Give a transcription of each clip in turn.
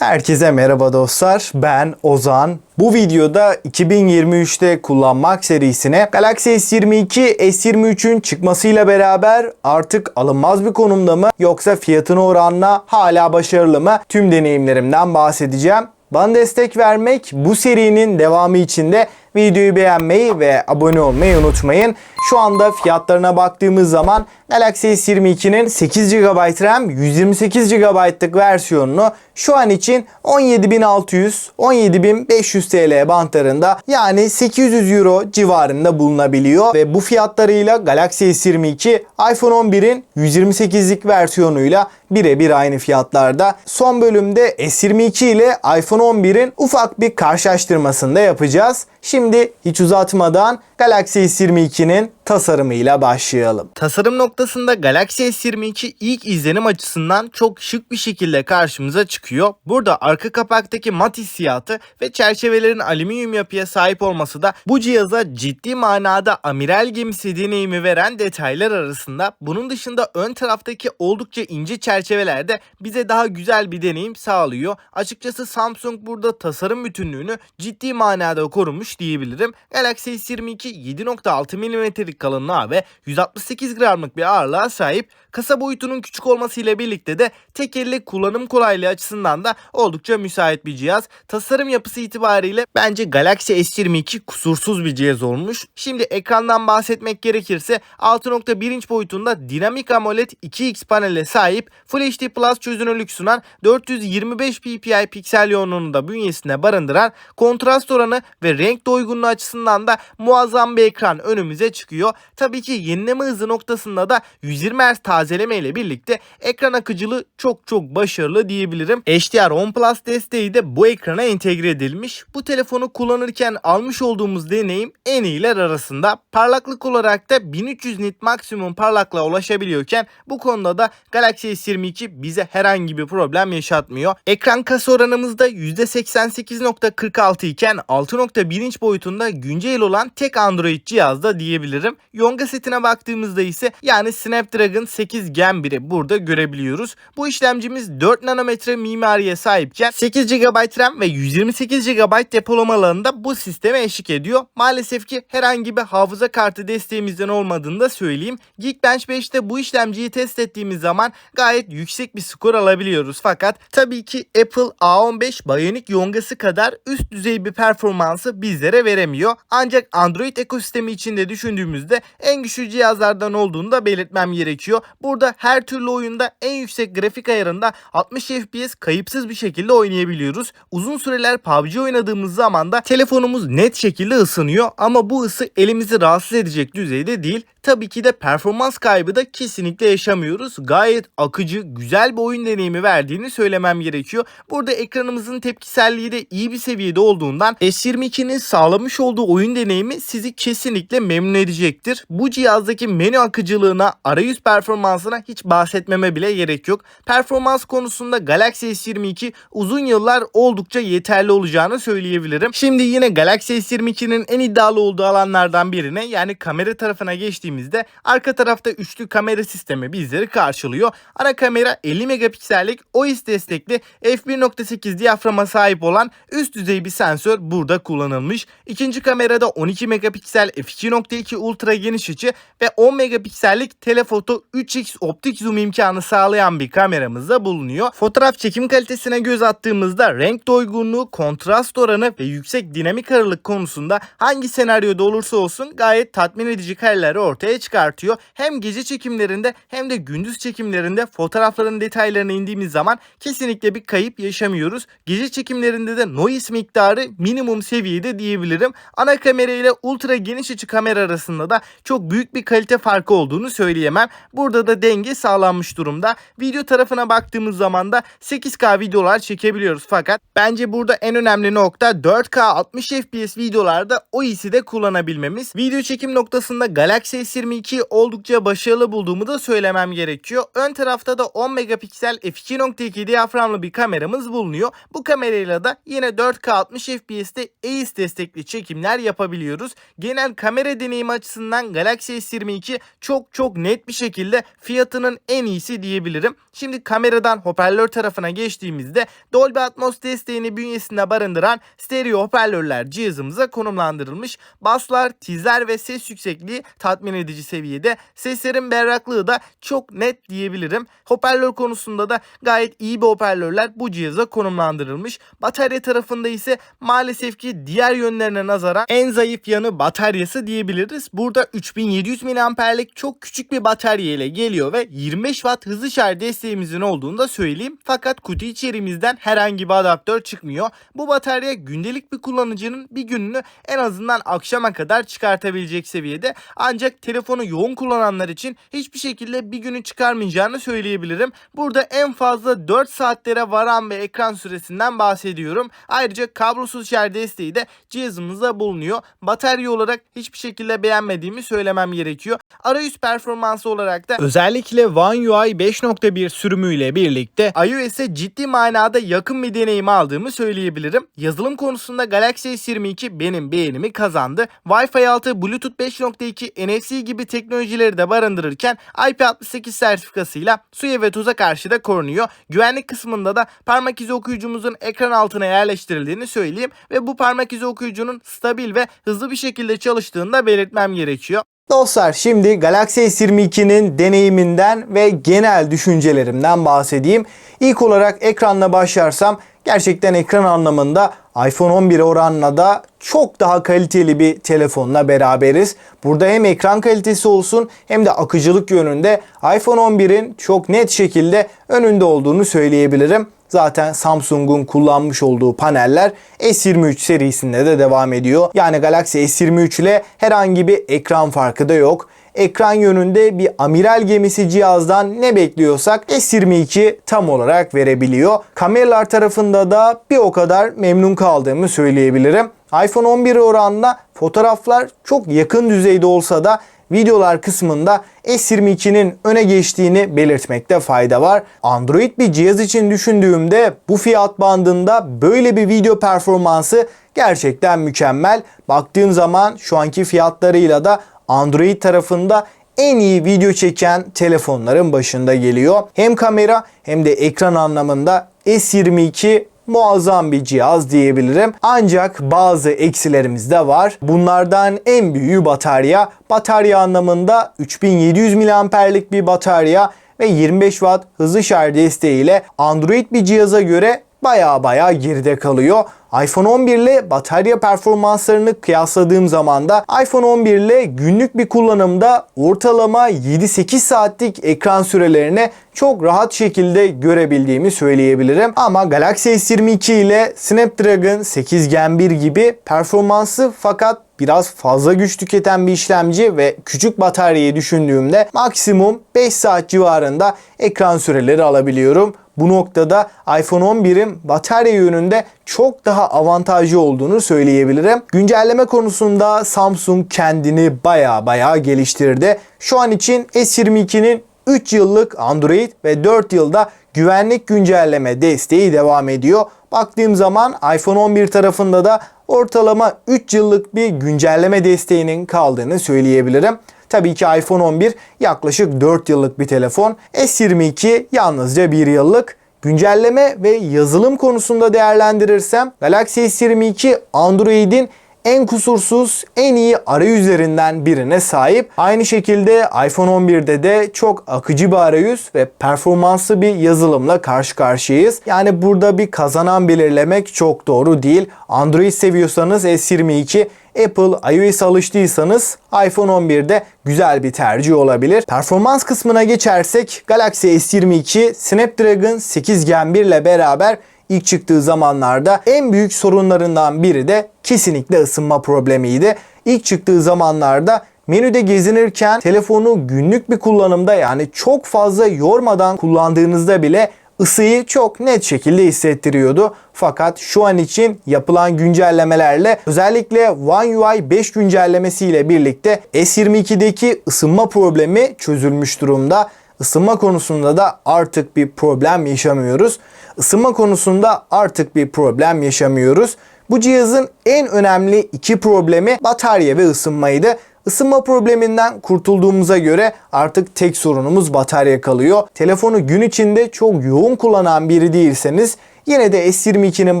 Herkese merhaba dostlar. Ben Ozan. Bu videoda 2023'te kullanmak serisine Galaxy S22, S23'ün çıkmasıyla beraber artık alınmaz bir konumda mı yoksa fiyatına oranla hala başarılı mı? Tüm deneyimlerimden bahsedeceğim. Bana destek vermek bu serinin devamı için de videoyu beğenmeyi ve abone olmayı unutmayın. Şu anda fiyatlarına baktığımız zaman Galaxy S22'nin 8 GB RAM 128 GB'lık versiyonunu şu an için 17.600 17.500 TL bantlarında yani 800 Euro civarında bulunabiliyor ve bu fiyatlarıyla Galaxy S22 iPhone 11'in 128'lik versiyonuyla birebir aynı fiyatlarda. Son bölümde S22 ile iPhone 11'in ufak bir karşılaştırmasını da yapacağız. Şimdi hiç uzatmadan Galaxy S22'nin tasarımıyla başlayalım. Tasarım noktasında Galaxy S22 ilk izlenim açısından çok şık bir şekilde karşımıza çıkıyor. Burada arka kapaktaki mat hissiyatı ve çerçevelerin alüminyum yapıya sahip olması da bu cihaza ciddi manada amiral gemisi deneyimi veren detaylar arasında. Bunun dışında ön taraftaki oldukça ince çerçeveler de bize daha güzel bir deneyim sağlıyor. Açıkçası Samsung burada tasarım bütünlüğünü ciddi manada korumuş diyebilirim. Galaxy S22 7.6 mm'lik kalınlığa ve 168 gramlık bir ağırlığa sahip. Kasa boyutunun küçük olmasıyla birlikte de tek elle kullanım kolaylığı açısından da oldukça müsait bir cihaz. Tasarım yapısı itibariyle bence Galaxy S22 kusursuz bir cihaz olmuş. Şimdi ekrandan bahsetmek gerekirse 6.1 inç boyutunda dinamik AMOLED 2X panele sahip Full HD Plus çözünürlük sunan 425 ppi piksel yoğunluğunu da bünyesinde barındıran kontrast oranı ve renk doygunluğu açısından da muazzam bir ekran önümüze çıkıyor. Tabii ki yenileme hızı noktasında da 120 Hz tazeleme ile birlikte ekran akıcılığı çok çok başarılı diyebilirim. HDR10 Plus desteği de bu ekrana entegre edilmiş. Bu telefonu kullanırken almış olduğumuz deneyim en iyiler arasında. Parlaklık olarak da 1300 nit maksimum parlaklığa ulaşabiliyorken bu konuda da Galaxy S22 bize herhangi bir problem yaşatmıyor. Ekran kasa oranımız da %88.46 iken 6.1 inç boyutunda güncel olan tek Android cihazda diyebilirim. Yonga setine baktığımızda ise yani Snapdragon 8 Gen 1'i burada görebiliyoruz. Bu işlemcimiz 4 nanometre mimariye sahipken 8 GB RAM ve 128 GB depolama alanında bu sisteme eşlik ediyor. Maalesef ki herhangi bir hafıza kartı desteğimizden olmadığını da söyleyeyim. Geekbench 5'te bu işlemciyi test ettiğimiz zaman gayet yüksek bir skor alabiliyoruz. Fakat tabii ki Apple A15 Bionic yongası kadar üst düzey bir performansı bizlere veremiyor. Ancak Android ekosistemi içinde düşündüğümüzde en güçlü cihazlardan olduğunu da belirtmem gerekiyor. Burada her türlü oyunda en yüksek grafik ayarında 60 FPS kayıpsız bir şekilde oynayabiliyoruz. Uzun süreler PUBG oynadığımız zaman da telefonumuz net şekilde ısınıyor ama bu ısı elimizi rahatsız edecek düzeyde değil. Tabii ki de performans kaybı da kesinlikle yaşamıyoruz. Gayet akıcı, güzel bir oyun deneyimi verdiğini söylemem gerekiyor. Burada ekranımızın tepkiselliği de iyi bir seviyede olduğundan S22'nin sağlamış olduğu oyun deneyimi sizi kesinlikle memnun edecektir. Bu cihazdaki menü akıcılığına, arayüz performansına hiç bahsetmeme bile gerek yok. Performans konusunda Galaxy S22 uzun yıllar oldukça yeterli olacağını söyleyebilirim. Şimdi yine Galaxy S22'nin en iddialı olduğu alanlardan birine yani kamera tarafına geçtiğimizde arka tarafta üçlü kamera sistemi bizleri karşılıyor. Ana kamera 50 megapiksellik OIS destekli f1.8 diyaframa sahip olan üst düzey bir sensör burada kullanılmış. İkinci kamerada 12 megapiksel f2.2 ultra geniş açı ve 10 megapiksellik telefoto 3x optik zoom imkanı sağlayan bir kameramız da bulunuyor. Fotoğraf çekim kalitesine göz attığımızda renk doygunluğu, kontrast oranı ve yüksek dinamik aralık konusunda hangi senaryoda olursa olsun gayet tatmin edici kareleri ortaya çıkartıyor. Hem gece çekimlerinde hem de gündüz çekimlerinde fotoğrafların detaylarına indiğimiz zaman kesinlikle bir kayıp yaşamıyoruz. Gece çekimlerinde de noise miktarı minimum seviyede diyebilirim. Ana kamera ile ultra geniş açı kamera arasında da çok büyük bir kalite farkı olduğunu söyleyemem. Burada da denge sağlanmış durumda. Video tarafına baktığımız zaman da 8K videolar çekebiliyoruz fakat bence burada en önemli nokta 4K 60 FPS videolarda o iyisi de kullanabilmemiz. Video çekim noktasında Galaxy S22 oldukça başarılı bulduğumu da söylemem gerekiyor. Ön tarafta da 10 megapiksel f2.2 diyaframlı bir kameramız bulunuyor. Bu kamerayla da yine 4K 60 FPS'te EIS destekli çekimler yapabiliyoruz. Genel kamera deneyimi açısından Galaxy S22 çok çok net bir şekilde fiyatının en iyisi diyebilirim. Şimdi kameradan hoparlör tarafına geçtiğimizde Dolby Atmos desteğini bünyesinde barındıran stereo hoparlörler cihazımıza konumlandırılmış. Baslar, tizler ve ses yüksekliği tatmin edici seviyede. Seslerin berraklığı da çok net diyebilirim. Hoparlör konusunda da gayet iyi bir hoparlörler bu cihaza konumlandırılmış. Batarya tarafında ise maalesef ki diğer yönlerine nazaran en zayıf yanı bataryası diyebiliriz. Burada 3700 mAh'lik çok küçük bir batarya ile geliyor ve 25 Watt hızlı şarj desteğimizin olduğunu da söyleyeyim. Fakat kutu içeriğimizden herhangi bir adaptör çıkmıyor. Bu batarya gündelik bir kullanıcının bir gününü en azından akşama kadar çıkartabilecek seviyede. Ancak telefonu yoğun kullananlar için hiçbir şekilde bir günü çıkarmayacağını söyleyebilirim. Burada en fazla 4 saatlere varan bir ekran süresinden bahsediyorum. Ayrıca kablosuz şarj desteği de cihazımızda bulunuyor. Batarya olarak hiçbir şekilde beğenmediğimi söylemem gerekiyor. Arayüz performansı olarak da özellikle One UI 5.1 sürümüyle birlikte iOS'e ciddi manada yakın bir deneyim aldığımı söyleyebilirim. Yazılım konusunda Galaxy S22 benim beğenimi kazandı. Wi-Fi 6, Bluetooth 5.2, NFC gibi teknolojileri de barındırırken IP68 sertifikasıyla suya ve tuza karşı da korunuyor. Güvenlik kısmında da parmak izi okuyucumuzun ekran altına yerleştirildiğini söyleyeyim ve bu parmak izi okuyucunun stabil ve hızlı bir şekilde çalıştığını da belirtmem gerekiyor. Dostlar şimdi Galaxy S22'nin deneyiminden ve genel düşüncelerimden bahsedeyim. İlk olarak ekranla başlarsam gerçekten ekran anlamında iPhone 11 oranla da çok daha kaliteli bir telefonla beraberiz. Burada hem ekran kalitesi olsun hem de akıcılık yönünde iPhone 11'in çok net şekilde önünde olduğunu söyleyebilirim. Zaten Samsung'un kullanmış olduğu paneller S23 serisinde de devam ediyor. Yani Galaxy S23 ile herhangi bir ekran farkı da yok. Ekran yönünde bir amiral gemisi cihazdan ne bekliyorsak S22 tam olarak verebiliyor. Kameralar tarafında da bir o kadar memnun kaldığımı söyleyebilirim. iPhone 11 oranla fotoğraflar çok yakın düzeyde olsa da videolar kısmında S22'nin öne geçtiğini belirtmekte fayda var. Android bir cihaz için düşündüğümde bu fiyat bandında böyle bir video performansı gerçekten mükemmel. Baktığım zaman şu anki fiyatlarıyla da Android tarafında en iyi video çeken telefonların başında geliyor. Hem kamera hem de ekran anlamında S22 muazzam bir cihaz diyebilirim. Ancak bazı eksilerimiz de var. Bunlardan en büyüğü batarya. Batarya anlamında 3700 mAh'lik bir batarya ve 25 Watt hızlı şarj desteğiyle Android bir cihaza göre baya baya geride kalıyor. iPhone 11 ile batarya performanslarını kıyasladığım zaman da iPhone 11 ile günlük bir kullanımda ortalama 7-8 saatlik ekran sürelerini çok rahat şekilde görebildiğimi söyleyebilirim. Ama Galaxy S22 ile Snapdragon 8 Gen 1 gibi performansı fakat biraz fazla güç tüketen bir işlemci ve küçük bataryayı düşündüğümde maksimum 5 saat civarında ekran süreleri alabiliyorum. Bu noktada iPhone 11'in batarya yönünde çok daha avantajlı olduğunu söyleyebilirim. Güncelleme konusunda Samsung kendini baya baya geliştirdi. Şu an için S22'nin 3 yıllık Android ve 4 yılda güvenlik güncelleme desteği devam ediyor. Baktığım zaman iPhone 11 tarafında da ortalama 3 yıllık bir güncelleme desteğinin kaldığını söyleyebilirim. Tabii ki iPhone 11 yaklaşık 4 yıllık bir telefon. S22 yalnızca 1 yıllık. Güncelleme ve yazılım konusunda değerlendirirsem Galaxy S22 Android'in en kusursuz, en iyi arayüzlerinden birine sahip. Aynı şekilde iPhone 11'de de çok akıcı bir arayüz ve performanslı bir yazılımla karşı karşıyayız. Yani burada bir kazanan belirlemek çok doğru değil. Android seviyorsanız S22 Apple iOS alıştıysanız iPhone 11'de güzel bir tercih olabilir. Performans kısmına geçersek Galaxy S22 Snapdragon 8 Gen 1 ile beraber ilk çıktığı zamanlarda en büyük sorunlarından biri de kesinlikle ısınma problemiydi. İlk çıktığı zamanlarda menüde gezinirken telefonu günlük bir kullanımda yani çok fazla yormadan kullandığınızda bile ısıyı çok net şekilde hissettiriyordu. Fakat şu an için yapılan güncellemelerle özellikle One UI 5 güncellemesiyle birlikte S22'deki ısınma problemi çözülmüş durumda. Isınma konusunda da artık bir problem yaşamıyoruz. Isınma konusunda artık bir problem yaşamıyoruz. Bu cihazın en önemli iki problemi batarya ve ısınmaydı. Isınma probleminden kurtulduğumuza göre artık tek sorunumuz batarya kalıyor. Telefonu gün içinde çok yoğun kullanan biri değilseniz yine de S22'nin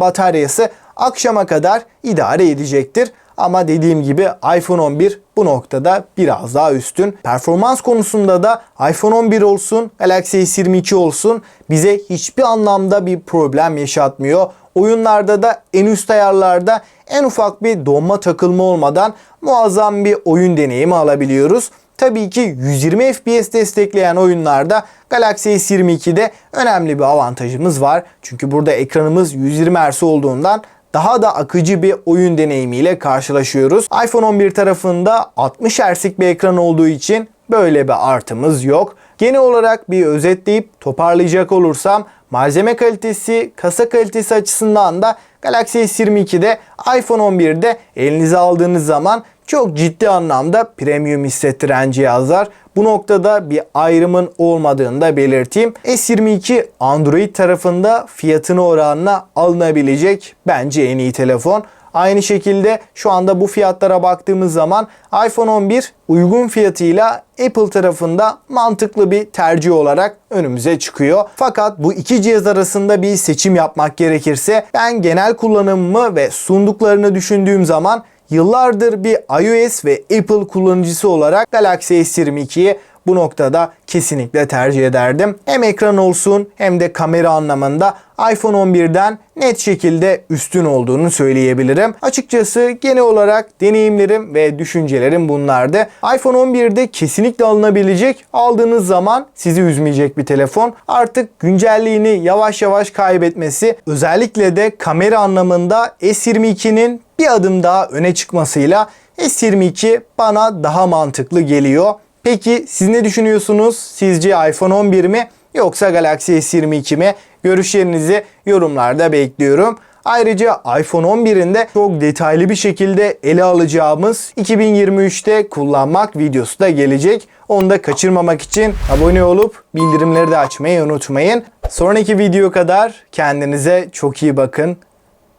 bataryası akşama kadar idare edecektir. Ama dediğim gibi iPhone 11 bu noktada biraz daha üstün. Performans konusunda da iPhone 11 olsun, Galaxy S22 olsun bize hiçbir anlamda bir problem yaşatmıyor. Oyunlarda da en üst ayarlarda en ufak bir donma takılma olmadan muazzam bir oyun deneyimi alabiliyoruz. Tabii ki 120 FPS destekleyen oyunlarda Galaxy S22'de önemli bir avantajımız var. Çünkü burada ekranımız 120 Hz olduğundan daha da akıcı bir oyun deneyimiyle karşılaşıyoruz. iPhone 11 tarafında 60 Hz'lik bir ekran olduğu için böyle bir artımız yok. Genel olarak bir özetleyip toparlayacak olursam malzeme kalitesi, kasa kalitesi açısından da Galaxy S22'de iPhone 11'de elinize aldığınız zaman çok ciddi anlamda premium hissettiren cihazlar. Bu noktada bir ayrımın olmadığını da belirteyim. S22 Android tarafında fiyatını oranla alınabilecek bence en iyi telefon. Aynı şekilde şu anda bu fiyatlara baktığımız zaman iPhone 11 uygun fiyatıyla Apple tarafında mantıklı bir tercih olarak önümüze çıkıyor. Fakat bu iki cihaz arasında bir seçim yapmak gerekirse ben genel kullanımımı ve sunduklarını düşündüğüm zaman yıllardır bir iOS ve Apple kullanıcısı olarak Galaxy S22'yi bu noktada kesinlikle tercih ederdim. Hem ekran olsun hem de kamera anlamında iPhone 11'den net şekilde üstün olduğunu söyleyebilirim. Açıkçası genel olarak deneyimlerim ve düşüncelerim bunlardı. iPhone 11'de kesinlikle alınabilecek, aldığınız zaman sizi üzmeyecek bir telefon. Artık güncelliğini yavaş yavaş kaybetmesi, özellikle de kamera anlamında S22'nin bir adım daha öne çıkmasıyla S22 bana daha mantıklı geliyor. Peki siz ne düşünüyorsunuz? Sizce iPhone 11 mi yoksa Galaxy S22 mi? Görüşlerinizi yorumlarda bekliyorum. Ayrıca iPhone 11'in de çok detaylı bir şekilde ele alacağımız 2023'te kullanmak videosu da gelecek. Onu da kaçırmamak için abone olup bildirimleri de açmayı unutmayın. Sonraki video kadar kendinize çok iyi bakın.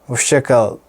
Hoşçakalın.